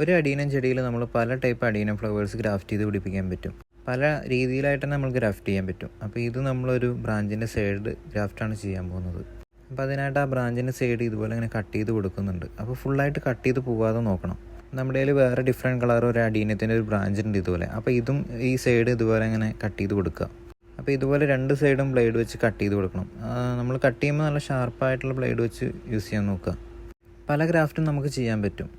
ഒരു അടീനം ചെടിയിൽ നമ്മൾ പല ടൈപ്പ് അടീനം ഫ്ലവേഴ്സ് ഗ്രാഫ്റ്റ് ചെയ്ത് പിടിപ്പിക്കാൻ പറ്റും. പല രീതിയിലായിട്ട് നമ്മൾ ഗ്രാഫ്റ്റ് ചെയ്യാൻ പറ്റും. അപ്പോൾ ഇത് നമ്മളൊരു ബ്രാഞ്ചിന്റെ സൈഡ് ഗ്രാഫ്റ്റാണ് ചെയ്യാൻ പോകുന്നത്. അപ്പോൾ അതിനായിട്ട് ആ ബ്രാഞ്ചിന്റെ സൈഡ് ഇതുപോലെ ഇങ്ങനെ കട്ട് ചെയ്ത് കൊടുക്കുന്നുണ്ട്. അപ്പോൾ ഫുള്ളായിട്ട് കട്ട് ചെയ്ത് പോകാതെ നോക്കണം. നമ്മുടെ കയ്യിൽ വേറെ ഡിഫറെന്റ് കളർ ഒരു അടീനത്തിന്റെ ഒരു ബ്രാഞ്ച് ഉണ്ട് ഇതുപോലെ. അപ്പോൾ ഇതും ഈ സൈഡ് ഇതുപോലെ ഇങ്ങനെ കട്ട് ചെയ്ത് കൊടുക്കുക. അപ്പോൾ ഇതുപോലെ രണ്ട് സൈഡും ബ്ലേഡ് വെച്ച് കട്ട് ചെയ്ത് കൊടുക്കണം. നമ്മൾ കട്ട് ചെയ്യുമ്പോൾ നല്ല ഷാർപ്പായിട്ടുള്ള ബ്ലേഡ് വെച്ച് യൂസ് ചെയ്യാൻ നോക്കുക. പല ഗ്രാഫ്റ്റും നമുക്ക് ചെയ്യാൻ പറ്റും.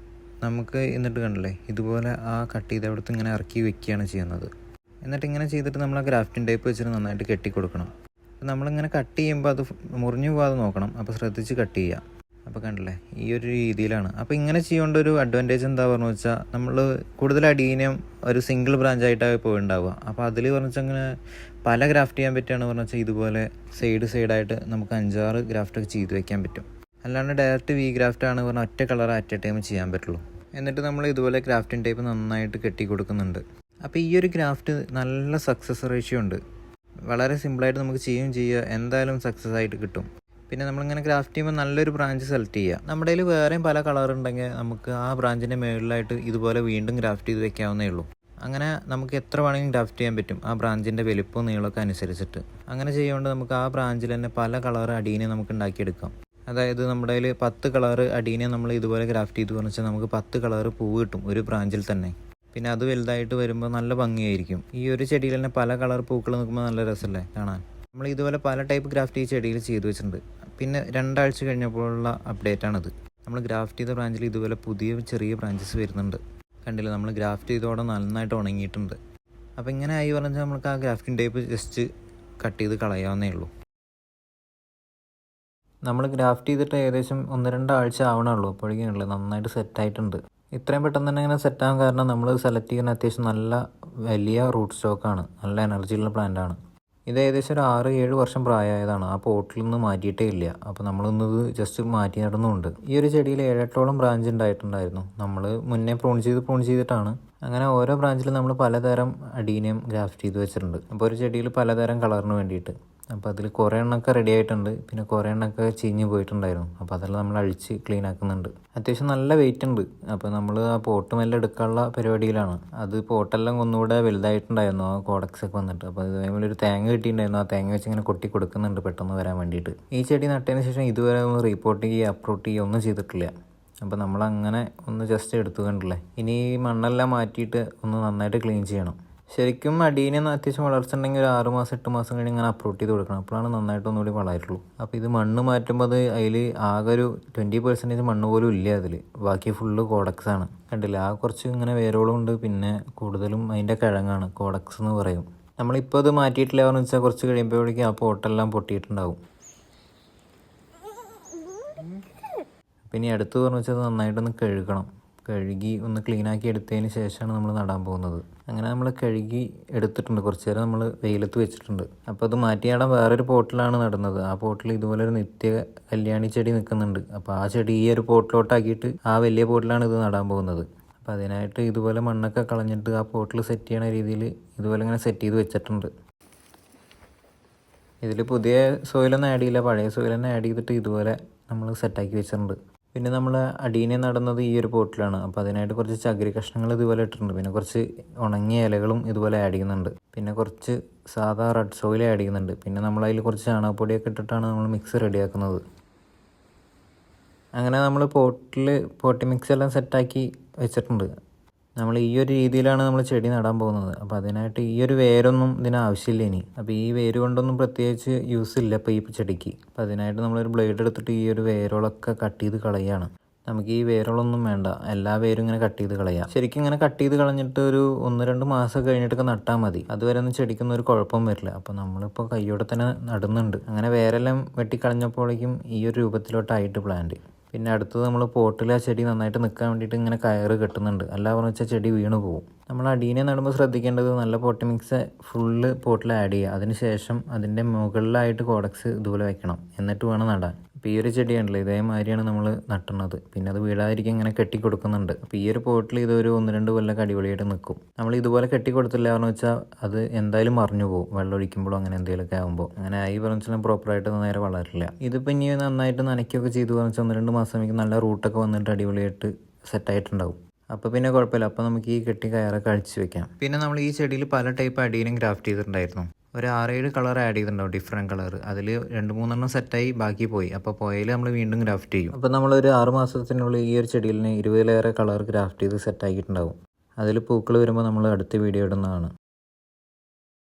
നമുക്ക് എന്നിട്ട് കണ്ടില്ലേ? ഇതുപോലെ ആ കട്ട് ചെയ്ത് അവിടുത്തെ ഇങ്ങനെ ഇറക്കി വെക്കുകയാണ് ചെയ്യുന്നത്. എന്നിട്ട് ഇങ്ങനെ ചെയ്തിട്ട് നമ്മൾ ആ ഗ്രാഫ്റ്റിംഗ് ടൈപ്പ് വെച്ചിട്ട് നന്നായിട്ട് കെട്ടി കൊടുക്കണം നമ്മളിങ്ങനെ കട്ട് ചെയ്യുമ്പോൾ അത് മുറിഞ്ഞു പോകാതെ നോക്കണം. അപ്പോൾ ശ്രദ്ധിച്ച് കട്ട് ചെയ്യുക. അപ്പോൾ കണ്ടില്ലേ? ഈ ഒരു രീതിയിലാണ്. അപ്പോൾ ഇങ്ങനെ ചെയ്യേണ്ട ഒരു അഡ്വാന്റേജ് എന്താ പറഞ്ഞു വെച്ചാൽ നമ്മൾ കൂടുതൽ അടീനം ഒരു സിംഗിൾ ബ്രാഞ്ച് ആയിട്ടാണ് പോയിണ്ടാവുക. അപ്പോൾ അതിൽ പറഞ്ഞു അങ്ങനെ പല ഗ്രാഫ്റ്റ് ചെയ്യാൻ പറ്റുകയാണ് പറഞ്ഞു വെച്ചാൽ ഇതുപോലെ സൈഡ് സൈഡായിട്ട് നമുക്ക് അഞ്ചാറ് ഗ്രാഫ്റ്റൊക്കെ ചെയ്ത് വയ്ക്കാൻ പറ്റും. അല്ലാണ്ട് ഡയറക്റ്റ് വി ഗ്രാഫ്റ്റ് ആണ് പറഞ്ഞാൽ ഒറ്റ കളർ അറ്റ് എ ടൈം ചെയ്യാൻ പറ്റുള്ളൂ. എന്നിട്ട് നമ്മൾ ഇതുപോലെ ഗ്രാഫ്റ്റിംഗ് ടൈപ്പ് നന്നായിട്ട് കെട്ടി കൊടുക്കുന്നുണ്ട്. അപ്പോൾ ഈ ഒരു ഗ്രാഫ്റ്റ് നല്ല സക്സസ് റേഷ്യോ ഉണ്ട്. വളരെ സിമ്പിളായിട്ട് നമുക്ക് ചെയ്യുകയും ചെയ്യുക എന്തായാലും സക്സസ് ആയിട്ട് കിട്ടും. പിന്നെ നമ്മളിങ്ങനെ ഗ്രാഫ്റ്റ് ചെയ്യുമ്പോൾ നല്ലൊരു ബ്രാഞ്ച് സെലക്ട് ചെയ്യുക നമ്മുടെ കയ്യിൽ വേറെയും പല കളർ ഉണ്ടെങ്കിൽ നമുക്ക് ആ ബ്രാഞ്ചിന്റെ മുകളിലായിട്ട് ഇതുപോലെ വീണ്ടും ഗ്രാഫ്റ്റ് ചെയ്ത് വെക്കാവുന്നേ ഉള്ളൂ. അങ്ങനെ നമുക്ക് എത്ര വേണമെങ്കിലും ഗ്രാഫ്റ്റ് ചെയ്യാൻ പറ്റും ആ ബ്രാഞ്ചിന്റെ വലിപ്പവും നീളമൊക്കെ അനുസരിച്ചിട്ട്. അങ്ങനെ ചെയ്യുകൊണ്ട് നമുക്ക് ആ ബ്രാഞ്ചിൽ തന്നെ പല കളർ അടീനെ നമുക്ക് ഉണ്ടാക്കിയെടുക്കാം. അതായത് നമ്മുടെ കയ്യിൽ പത്ത് കളർ അടീനെ നമ്മൾ ഇതുപോലെ ഗ്രാഫ്റ്റ് ചെയ്ത് വെച്ചാൽ നമുക്ക് പത്ത് കളർ പൂവ് കിട്ടും ഒരു ബ്രാഞ്ചിൽ തന്നെ. പിന്നെ അത് വലുതായിട്ട് വരുമ്പോൾ നല്ല ഭംഗിയായിരിക്കും. ഈ ഒരു ചെടിയിൽ തന്നെ പല കളർ പൂക്കൾ നിൽക്കുമ്പോൾ നല്ല രസമല്ലേ കാണാൻ. നമ്മൾ ഇതുപോലെ പല ടൈപ്പ് ഗ്രാഫ്റ്റ് ഈ ചെടിയിൽ ചെയ്തു വെച്ചിട്ടുണ്ട്. പിന്നെ രണ്ടാഴ്ച കഴിഞ്ഞപ്പോഴുള്ള അപ്ഡേറ്റ് ആണിത്. നമ്മൾ ഗ്രാഫ്റ്റ് ചെയ്ത ബ്രാഞ്ചിൽ ഇതുപോലെ പുതിയ ചെറിയ ബ്രാഞ്ചസ് വരുന്നുണ്ട്. കണ്ടില്ല? നമ്മൾ ഗ്രാഫ്റ്റ് ചെയ്തോടെ നന്നായിട്ട് ഉണങ്ങിയിട്ടുണ്ട്. അപ്പോൾ ഇങ്ങനെ ആയി പറഞ്ഞാൽ നമുക്ക് ആ ഗ്രാഫ്റ്റിംഗ് ടൈപ്പ് ജസ്റ്റ് കട്ട് ചെയ്ത് കളയാവുന്നേ ഉള്ളൂ. നമ്മൾ ഗ്രാഫ്റ്റ് ചെയ്തിട്ട് ഏകദേശം ഒന്ന് രണ്ടാഴ്ച ആവണുള്ളൂ അപ്പോഴേക്കുള്ളൂ നന്നായിട്ട് സെറ്റായിട്ടുണ്ട് ഇത്രയും പെട്ടെന്ന് തന്നെ ഇങ്ങനെ സെറ്റാകാൻ കാരണം നമ്മൾ സെലക്ട് ചെയ്യുന്ന അത്യാവശ്യം നല്ല വലിയ റൂട്ട് സ്റ്റോക്കാണ് നല്ല എനർജിയുള്ള പ്ലാന്റ് ആണ്. ഇത് ഏകദേശം ഒരു ആറ് ഏഴ് വർഷം പ്രായമായതാണ്. ആ പോട്ടിൽ നിന്ന് മാറ്റിയിട്ടേ ഇല്ല. അപ്പോൾ നമ്മളൊന്നത് ജസ്റ്റ് മാറ്റി നടന്നുണ്ട് ഈ ഒരു ചെടിയിൽ ഏഴെട്ടോളം ബ്രാഞ്ച് ഉണ്ടായിട്ടുണ്ടായിരുന്നു. നമ്മൾ മുന്നേ പ്രൂൺ ചെയ്ത് പ്രൂൺ ചെയ്തിട്ടാണ്. അങ്ങനെ ഓരോ ബ്രാഞ്ചിലും നമ്മൾ പലതരം അഡീനിയം ഗ്രാഫ്റ്റ് ചെയ്ത് വെച്ചിട്ടുണ്ട്. അപ്പോൾ ഒരു ചെടിയിൽ പലതരം കളറിന് വേണ്ടിയിട്ട്. അപ്പോൾ അതിൽ കുറേ എണ്ണമൊക്കെ റെഡി ആയിട്ടുണ്ട്. പിന്നെ കുറേ എണ്ണമൊക്കെ ചീഞ്ഞ് പോയിട്ടുണ്ടായിരുന്നു. അപ്പോൾ അതെല്ലാം നമ്മൾ അഴിച്ച് ക്ലീൻ ആക്കുന്നുണ്ട്. അത്യാവശ്യം നല്ല വെയിറ്റ് ഉണ്ട്. അപ്പോൾ നമ്മൾ ആ പോട്ട് എടുക്കാനുള്ള പരിപാടിയിലാണ്. അത് പോട്ടെല്ലാം ഒന്നുകൂടെ വലുതായിട്ടുണ്ടായിരുന്നു ആ കോഡക്സ് ഒക്കെ വന്നിട്ട്. അപ്പോൾ അതേപോലെ ഒരു തേങ്ങ കിട്ടിയിട്ടുണ്ടായിരുന്നു. ആ തേങ്ങ വെച്ച് ഇങ്ങനെ കൊട്ടി കൊടുക്കുന്നുണ്ട് പെട്ടെന്ന് വരാൻ വേണ്ടിയിട്ട്. ഈ ചെടി നട്ടതിന് ശേഷം ഇതുവരെ ഒന്ന് റീപ്പോർട്ട് ചെയ്യുക അപ്രൂട്ട് ചെയ്യുക ഒന്നും ചെയ്തിട്ടില്ല. അപ്പോൾ നമ്മൾ അങ്ങനെ ഒന്ന് ജസ്റ്റ് എടുത്തു കണ്ടില്ലേ? ഇനി മണ്ണെല്ലാം മാറ്റിയിട്ട് ഒന്ന് നന്നായിട്ട് ക്ലീൻ ചെയ്യണം. ശരിക്കും അടീനെ അത്യാവശ്യം വളർച്ച ഉണ്ടെങ്കിൽ ഒരു ആറ് മാസം എട്ട് മാസം കഴിഞ്ഞ് ഇങ്ങനെ അപ്രോട്ട് ചെയ്ത് കൊടുക്കണം. അപ്പോഴാണ് നന്നായിട്ട് ഒന്നുകൂടി വളരുള്ളൂ. അപ്പോൾ ഇത് മണ്ണ് മാറ്റുമ്പോൾ അത് അതിൽ ആകെ ഒരു ട്വന്റി പെർസെന്റേജ് മണ്ണ് പോലും ഇല്ല അതിൽ. ബാക്കി ഫുള്ള് കോഡക്സ് ആണ്. കണ്ടില്ല? ആ കുറച്ച് ഇങ്ങനെ വേരോളം ഉണ്ട്. പിന്നെ കൂടുതലും അതിന്റെ കിഴങ്ങാണ്. കോഡക്സ് എന്ന് പറയും. നമ്മളിപ്പോൾ അത് മാറ്റിയിട്ടില്ല എന്ന് വെച്ചാൽ കുറച്ച് കഴിയുമ്പോഴേക്കും ആ പോട്ടെല്ലാം പൊട്ടിയിട്ടുണ്ടാവും. പിന്നെ അടുത്ത് പറഞ്ഞു വെച്ചാൽ നന്നായിട്ടൊന്ന് കഴുകണം. കഴുകി ഒന്ന് ക്ലീൻ ആക്കി എടുത്തതിന് ശേഷമാണ് നമ്മൾ നടാൻ പോകുന്നത്. അങ്ങനെ നമ്മൾ കഴുകി എടുത്തിട്ടുണ്ട്. കുറച്ച് നേരം നമ്മൾ വെയിലത്ത് വെച്ചിട്ടുണ്ട്. അപ്പോൾ അത് മാറ്റി നടാൻ വേറൊരു പോട്ടിലാണ് നടുന്നത്. ആ പോട്ടിൽ ഇതുപോലെ ഒരു നിത്യ കല്യാണി ചെടി നിൽക്കുന്നുണ്ട് അപ്പോൾ ആ ചെടി ഈ ഒരു പോട്ടിലോട്ടാക്കിയിട്ട് ആ വലിയ പോട്ടിലാണ് ഇത് നടാൻ പോകുന്നത്. അപ്പോൾ അതിനായിട്ട് ഇതുപോലെ മണ്ണൊക്കെ കളഞ്ഞിട്ട് ആ പോട്ടിൽ സെറ്റ് ചെയ്യണ രീതിയിൽ ഇതുപോലെ ഇങ്ങനെ സെറ്റ് ചെയ്ത് വെച്ചിട്ടുണ്ട്. ഇതിൽ പുതിയ സോയിലൊന്നും ആഡ് ചെയ്യില്ല. പഴയ സോയിലൊന്നും ആഡ് ചെയ്തിട്ട് ഇതുപോലെ നമ്മൾ സെറ്റാക്കി വെച്ചിട്ടുണ്ട്. പിന്നെ നമ്മൾ അടീനെ നടുന്നത് ഈ ഒരു പോട്ടിലാണ്. അപ്പോൾ അതിനായിട്ട് കുറച്ച് ചകിരി കഷ്ണങ്ങൾ ഇതുപോലെ ഇട്ടിട്ടുണ്ട്. പിന്നെ കുറച്ച് ഉണങ്ങിയ ഇലകളും ഇതുപോലെ ആഡ് ചെയ്യുന്നുണ്ട്. പിന്നെ കുറച്ച് സാധാ റെഡ് സോയിൽ ആഡ് ചെയ്യുന്നുണ്ട്. പിന്നെ നമ്മൾ അതിൽ കുറച്ച് ചാണകപ്പൊടിയൊക്കെ ഇട്ടിട്ടാണ് നമ്മൾ മിക്സ് റെഡിയാക്കുന്നത് അങ്ങനെ നമ്മൾ പോട്ടിൽ പോട്ടി മിക്സ് എല്ലാം സെറ്റാക്കി വെച്ചിട്ടുണ്ട്. നമ്മൾ ഈ ഒരു രീതിയിലാണ് നമ്മൾ ചെടി നടാൻ പോകുന്നത്. അപ്പോൾ അതിനായിട്ട് ഈ ഒരു വേരൊന്നും ഇതിന് ആവശ്യമില്ല ഇനി. അപ്പോൾ ഈ വേര് കൊണ്ടൊന്നും പ്രത്യേകിച്ച് യൂസ് ഇല്ല ഇപ്പോൾ ഈ ചെടിക്ക്. അപ്പോൾ അതിനായിട്ട് നമ്മളൊരു ബ്ലേഡ് എടുത്തിട്ട് ഈ ഒരു വേരോളൊക്കെ കട്ട് ചെയ്ത് കളയാണ്. നമുക്ക് ഈ വേരുകളൊന്നും വേണ്ട. എല്ലാ വേരും ഇങ്ങനെ കട്ട് ചെയ്ത് കളയാം. ശരിക്കും ഇങ്ങനെ കട്ട് ചെയ്ത് കളഞ്ഞിട്ട് ഒരു ഒന്ന് രണ്ട് മാസം കഴിഞ്ഞിട്ടൊക്കെ നട്ടാൽ മതി. അതുവരെ ഒന്നും ചെടിക്കൊന്നും ഒരു കുഴപ്പം വരില്ല. അപ്പോൾ നമ്മളിപ്പോൾ കൈയോടെ തന്നെ നടുന്നുണ്ട്. അങ്ങനെ വേരെല്ലാം വെട്ടിക്കളഞ്ഞപ്പോഴേക്കും ഈ ഒരു രൂപത്തിലോട്ടായിട്ട് പ്ലാന്റ് പിന്നെ അടുത്തത് നമ്മൾ പോട്ടിൽ ആ ചെടി നന്നായിട്ട് നിൽക്കാൻ വേണ്ടിയിട്ട് ഇങ്ങനെ കയറ് കെട്ടുന്നുണ്ട്. അല്ല പറഞ്ഞു വെച്ചാൽ ചെടി വീണ് പോകും നമ്മൾ അടീനെ നടുമ്പോൾ ശ്രദ്ധിക്കേണ്ടത് നല്ല പോട്ടി മിക്സ് ഫുള്ള് പോട്ടിൽ ആഡ് ചെയ്യുക. അതിന് ശേഷം അതിന്റെ മുകളിലായിട്ട് കോഡക്സ് ഇതുപോലെ വെക്കണം. എന്നിട്ട് വേണം നടാൻ. അപ്പോൾ ഈ ഒരു ചെടിയാണല്ലോ ഇതേമാതിരിയാണ് നമ്മൾ നട്ടുന്നത്. പിന്നെ അത് വീടായിരിക്കും ഇങ്ങനെ കെട്ടി കൊടുക്കുന്നുണ്ട് അപ്പോൾ ഈ ഒരു പോട്ടിൽ ഇതൊരു ഒന്ന് രണ്ട് കൊല്ലം അടിപൊളിയായിട്ട് നിൽക്കും നമ്മൾ ഇതുപോലെ കെട്ടി കൊടുത്തില്ല എന്ന് വെച്ചാൽ അത് എന്തായാലും മറിഞ്ഞു പോകും. വെള്ളം ഒഴിക്കുമ്പോഴോ അങ്ങനെ എന്തെങ്കിലുമൊക്കെ ആകുമ്പോൾ അങ്ങനെ ആയി പറഞ്ഞാൽ പ്രോപ്പറായിട്ട് നേരെ വളരില്ല. ഇതിപ്പോൾ ഇനി നന്നായിട്ട് നനയ്ക്കുകയൊക്കെ ചെയ്തു പറഞ്ഞാൽ ഒന്ന് രണ്ട് മാസം എനിക്ക് നല്ല റൂട്ടൊക്കെ വന്നിട്ട് അടിപൊളിയായിട്ട് സെറ്റായിട്ടുണ്ടാവും അപ്പോൾ പിന്നെ കുഴപ്പമില്ല. അപ്പോൾ നമുക്ക് ഈ കെട്ടി കയറൊക്കെ അഴിച്ചു വെക്കാം. പിന്നെ നമ്മൾ ഈ ചെടിയിൽ പല ടൈപ്പ് അടിയിലും ഗ്രാഫ്റ്റ് ചെയ്തിട്ടുണ്ടായിരുന്നു. ഒരു ആറേഴ് കളർ ആഡ് ചെയ്തിട്ടുണ്ടാവും ഡിഫറെന്റ് കളർ. അതിൽ രണ്ട് മൂന്നെണ്ണം സെറ്റായി ബാക്കി പോയി. അപ്പോൾ പോയതിൽ നമ്മൾ വീണ്ടും ഗ്രാഫ്റ്റ് ചെയ്യും. അപ്പോൾ നമ്മൾ ഒരു ആറ് മാസത്തിനുള്ളിൽ ഈ ഒരു ചെടിയിൽ ഇരുപതിലേറെ കളർ ഗ്രാഫ്റ്റ് ചെയ്ത് സെറ്റാക്കിയിട്ടുണ്ടാവും അതിൽ പൂക്കൾ വരുമ്പോൾ നമ്മൾ അടുത്ത വീഡിയോ ഇടുന്നതാണ്.